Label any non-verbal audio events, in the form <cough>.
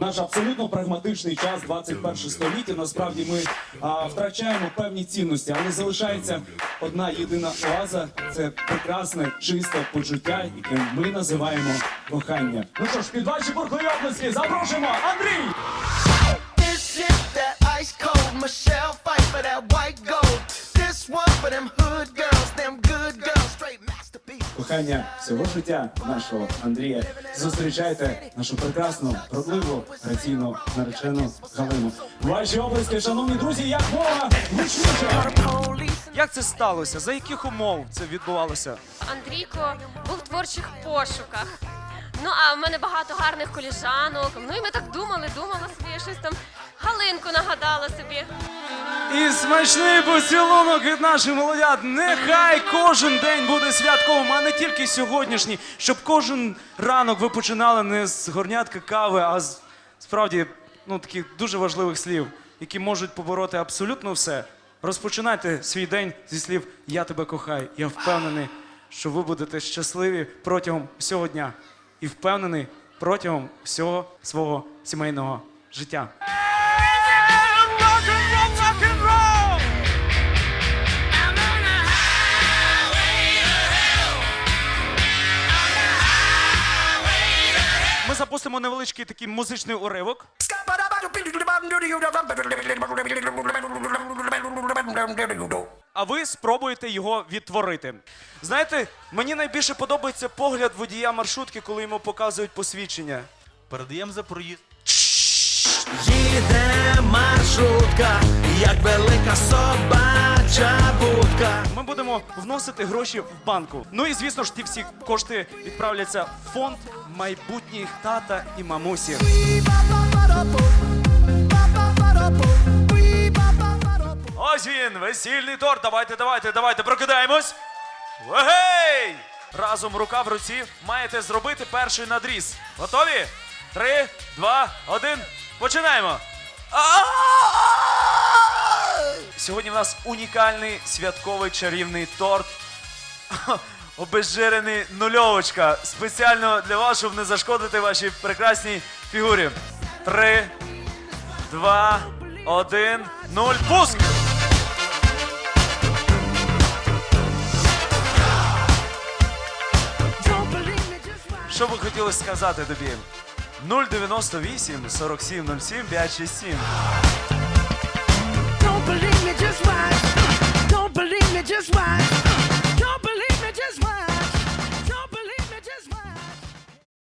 Наш абсолютно прагматичний час, 21 століття. Насправді ми а, втрачаємо певні цінності, але залишається одна єдина оаза це прекрасне, чисте почуття, яке ми називаємо кохання. Ну що ж, під ваші бурхливі обласки запрошуємо Андрій! Michelle fight for that white gold. This one for them hood girls, them Кохання всього життя нашого Андрія. Зустрічайте нашу прекрасну, продливу, граційну наречену Галину. Ваші обласки, шановні друзі, як Бога, гучніше! Як це сталося? За яких умов це відбувалося? Андрійко був в творчих пошуках. Ну, а в мене багато гарних коліжанок. Ну і ми так думали, думали собі, щось там Галинку нагадала собі. І смачний поцілунок від наших молодят. Нехай кожен день буде святковим, а не тільки сьогоднішній, щоб кожен ранок ви починали не з горнятка кави, а з справді ну, таких дуже важливих слів, які можуть побороти абсолютно все. Розпочинайте свій день зі слів Я тебе кохаю. Я впевнений, що ви будете щасливі протягом всього дня. І впевнений протягом всього свого сімейного життя. Ми запустимо невеличкий такий музичний уривок. А ви спробуєте його відтворити. Знаєте, мені найбільше подобається погляд водія маршрутки, коли йому показують посвідчення. Передаємо за проїзд. Їде маршрутка, як велика собача будка. Ми будемо вносити гроші в банку. Ну і звісно ж, ті всі кошти відправляться в фонд майбутніх тата і мамусі. Весільний торт. Давайте, давайте, давайте, прокидаємось. Егей! Разом рука в руці маєте зробити перший надріз. Готові? Три, два, один. Починаємо. Сьогодні в нас унікальний святковий чарівний торт. <laughs> Обезжирений нульовочка. Спеціально для вас, щоб не зашкодити вашій прекрасній фігурі. Три, два, один, нуль. Пуск! Що ви хотіли сказати тобі? 098 47 07 567. Don't believe me, just watch. Don't believe me, just watch.